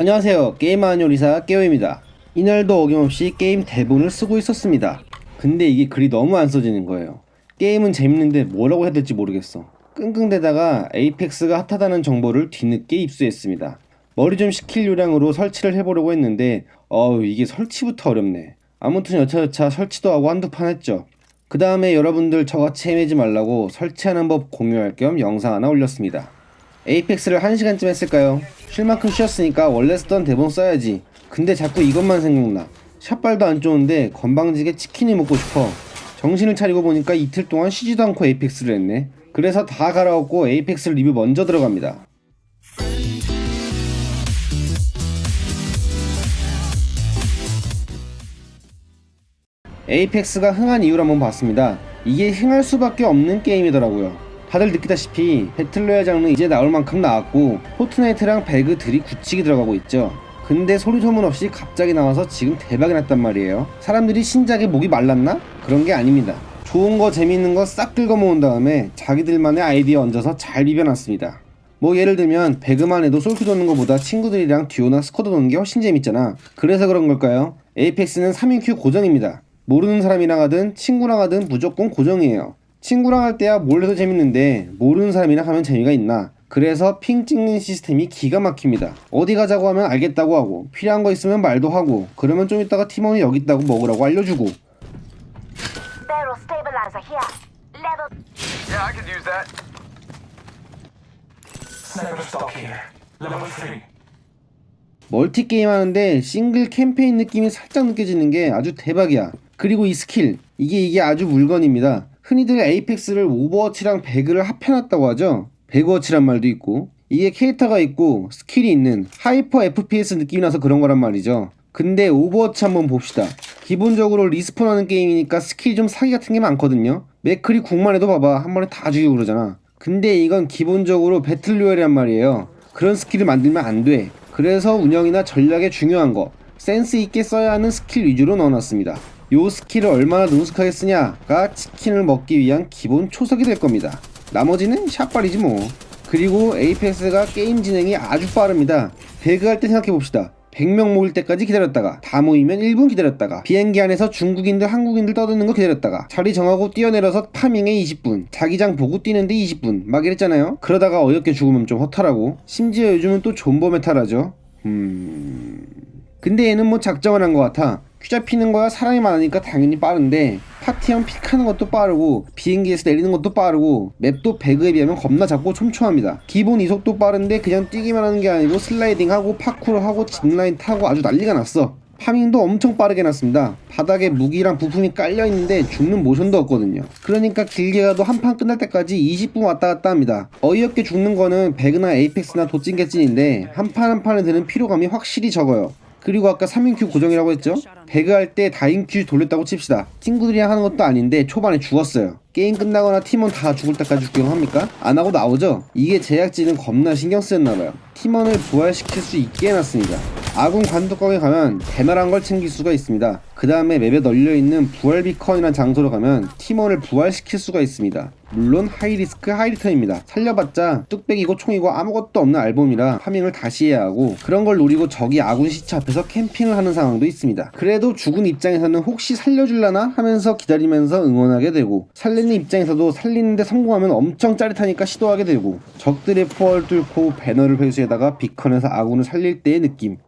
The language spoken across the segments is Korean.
안녕하세요. 게임하는 요리사 깨오입니다. 이날도 어김없이 게임 대본을 쓰고 있었습니다. 근데 이게 글이 너무 안 써지는 거예요. 게임은 재밌는데 뭐라고 해야 될지 모르겠어. 끙끙대다가 에이펙스가 핫하다는 정보를 뒤늦게 입수했습니다. 머리 좀 식힐 요량으로 설치를 해보려고 했는데 어우 이게 설치부터 어렵네. 아무튼 여차여차 설치도 하고 한두 판 했죠. 그 다음에 여러분들 저같이 헤매지 말라고 설치하는 법 공유할 겸 영상 하나 올렸습니다. 에이펙스를 1시간쯤 했을까요? 쉴 만큼 쉬었으니까 원래 쓰던 대본 써야지. 근데 자꾸 이것만 생각나. 샷발도 안 좋은데 건방지게 치킨이 먹고 싶어. 정신을 차리고 보니까 이틀 동안 쉬지도 않고 에이펙스를 했네. 그래서 다 갈아엎고 에이펙스 리뷰 먼저 들어갑니다. 에이펙스가 흥한 이유를 한번 봤습니다. 이게 흥할 수밖에 없는 게임이더라고요. 다들 느끼다시피 배틀로얄 장르 이제 나올 만큼 나왔고 포트나이트랑 배그들이 굳히게 들어가고 있죠. 근데 소리 소문 없이 갑자기 나와서 지금 대박이 났단 말이에요. 사람들이 신작에 목이 말랐나? 그런 게 아닙니다. 좋은 거 재밌는 거 싹 긁어 모은 다음에 자기들만의 아이디어 얹어서 잘 비벼놨습니다. 뭐 예를 들면 배그만 해도 솔큐 도는 것보다 친구들이랑 듀오나 스쿼드 도는 게 훨씬 재밌잖아. 그래서 그런 걸까요? 에이펙스는 3인큐 고정입니다. 모르는 사람이랑 하든 친구랑 하든 무조건 고정이에요. 친구랑 할 때야 뭘 해도 재밌는데 모르는 사람이랑 하면 재미가 있나? 그래서 핑 찍는 시스템이 기가 막힙니다. 어디 가자고 하면 알겠다고 하고 필요한 거 있으면 말도 하고 그러면 좀 이따가 팀원이 여기 있다고 먹으라고 알려주고 Barrel stabilizer here. Level Yeah, I could use that. Sniper stock here. Level 3. 멀티 게임 하는데 싱글 캠페인 느낌이 살짝 느껴지는 게 아주 대박이야. 그리고 이 스킬 이게 이게 아주 물건입니다. 흔히들 에이펙스를 오버워치랑 배그를 합해놨다고 하죠. 배그워치란 말도 있고 이게 캐릭터가 있고 스킬이 있는 하이퍼 FPS 느낌이 나서 그런 거란 말이죠. 근데 오버워치 한번 봅시다. 기본적으로 리스폰하는 게임이니까 스킬이 좀 사기 같은 게 많거든요. 맥클이 궁만 해도 봐봐 한 번에 다 죽이고 그러잖아. 근데 이건 기본적으로 배틀로얄이란 말이에요. 그런 스킬을 만들면 안 돼. 그래서 운영이나 전략에 중요한 거 센스 있게 써야 하는 스킬 위주로 넣어놨습니다. 요 스킬을 얼마나 능숙하게 쓰냐가 치킨을 먹기 위한 기본 초석이 될 겁니다. 나머지는 샷발이지 뭐. 그리고 에이펙스가 게임 진행이 아주 빠릅니다. 배그 할 때 생각해봅시다. 100명 모일 때까지 기다렸다가 다 모이면 1분 기다렸다가 비행기 안에서 중국인들 한국인들 떠드는 거 기다렸다가 자리 정하고 뛰어내려서 파밍에 20분 자기장 보고 뛰는데 20분 막 이랬잖아요 그러다가 어이없게 죽으면 좀 허탈하고 심지어 요즘은 또 존버 메탈하죠 음... 근데 얘는 뭐 작정을 한 것 같아 퀴 잡히는 거야? 사람이 많으니까 당연히 빠른데 파티형 픽하는 것도 빠르고 비행기에서 내리는 것도 빠르고 맵도 배그에 비하면 겁나 작고 촘촘합니다. 기본 이속도 빠른데 그냥 뛰기만 하는 게 아니고 슬라이딩하고 파쿠르 하고 짚라인 타고 아주 난리가 났어. 파밍도 엄청 빠르게 났습니다. 바닥에 무기랑 부품이 깔려있는데 죽는 모션도 없거든요. 그러니까 길게 가도 한 판 끝날 때까지 20분 왔다 갔다 합니다. 어이없게 죽는 거는 배그나 에이펙스나 도찐개찐인데 한 판 한 판에 드는 피로감이 확실히 적어요. 그리고 아까 3인큐 고정이라고 했죠? 배그 할 때 다인큐 돌렸다고 칩시다. 친구들이랑 하는 것도 아닌데 초반에 죽었어요. 게임 끝나거나 팀원 다 죽을 때까지 구경합니까? 안 하고 나오죠? 이게 제작진은 겁나 신경 쓰였나봐요. 팀원을 부활시킬 수 있게 해놨습니다. 아군 관독각에 가면 대나란 걸 챙길 수가 있습니다. 그 다음에 맵에 널려있는 부활 비컨이라는 장소로 가면 팀원을 부활시킬 수가 있습니다. 물론 하이리스크 하이리턴입니다. 살려봤자 뚝배기고 총이고 아무것도 없는 앨범이라 파밍을 다시 해야 하고 그런 걸 노리고 적이 아군 시체 앞에서 캠핑을 하는 상황도 있습니다. 그래 도 죽은 입장에서는 혹시 살려줄라나 하면서 기다리면서 응원하게 되고 살리는 입장에서도 살리는데 성공하면 엄청 짜릿하니까 시도하게 되고 적들의 포화를 뚫고 배너를 회수에다가 비컨에서 아군을 살릴 때의 느낌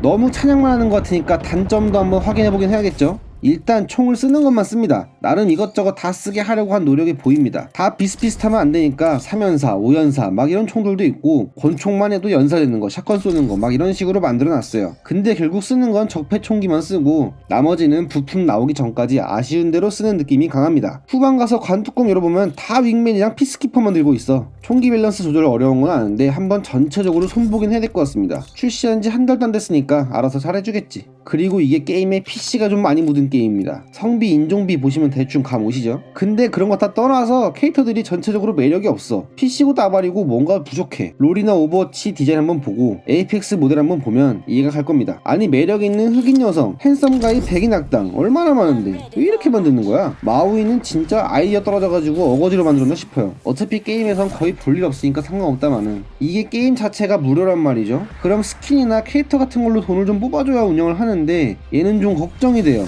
너무 찬양만 하는 것 같으니까 단점도 한번 확인해보긴 해야겠죠? 일단 총을 쓰는 것만 씁니다. 나름 이것저것 다 쓰게 하려고 한 노력이 보입니다. 다 비슷비슷하면 안 되니까 3연사, 5연사 막 이런 총들도 있고 권총만 해도 연사되는 거, 샷건 쏘는 거 막 이런 식으로 만들어 놨어요. 근데 결국 쓰는 건 적폐 총기만 쓰고 나머지는 부품 나오기 전까지 아쉬운 대로 쓰는 느낌이 강합니다. 후반 가서 관뚜껑 열어보면 다 윙맨이랑 피스키퍼만 들고 있어. 총기 밸런스 조절 어려운 건 아는데 한번 전체적으로 손보긴 해야 될 것 같습니다. 출시한 지 한 달도 안 됐으니까 알아서 잘해주겠지. 그리고 이게 게임에 PC가 좀 많이 묻은 게임입니다. 성비, 인종비 보시면 대충 감 오시죠? 근데 그런 거 다 떠나서 캐릭터들이 전체적으로 매력이 없어. PC고 따발이고 뭔가 부족해. 롤이나 오버워치 디자인 한번 보고 에이펙스 모델 한번 보면 이해가 갈 겁니다. 아니 매력 있는 흑인 여성, 핸섬 가이 백인 악당 얼마나 많은데 왜 이렇게 만드는 거야? 마우이는 진짜 아이디어 떨어져가지고 어거지로 만들었나 싶어요. 어차피 게임에선 거의 볼 일 없으니까 상관없다마는 이게 게임 자체가 무료란 말이죠. 그럼 스킨이나 캐릭터 같은 걸로 돈을 좀 뽑아줘야 운영을 하는 데 얘는 좀 걱정이 돼요.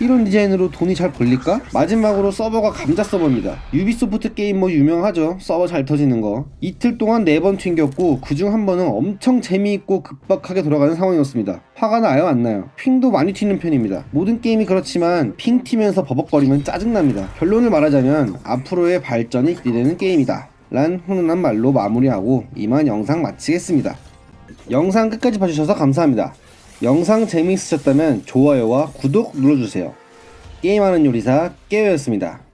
이런 디자인으로 돈이 잘 벌릴까? 마지막으로 서버가 감자 서버입니다. 유비소프트 게임 뭐 유명하죠. 서버 잘 터지는 거. 이틀 동안 네번 튕겼고 그중 한 번은 엄청 재미있고 급박하게 돌아가는 상황이었습니다. 화가 나요 안 나요? 핑도 많이 튀는 편입니다. 모든 게임이 그렇지만 핑 튀면서 버벅거리면 짜증납니다. 결론을 말하자면 앞으로의 발전이 기대되는 게임이다. 란 훈훈한 말로 마무리하고 이만 영상 마치겠습니다. 영상 끝까지 봐주셔서 감사합니다. 영상 재미있으셨다면 좋아요와 구독 눌러주세요. 게임하는 요리사 깨어였습니다.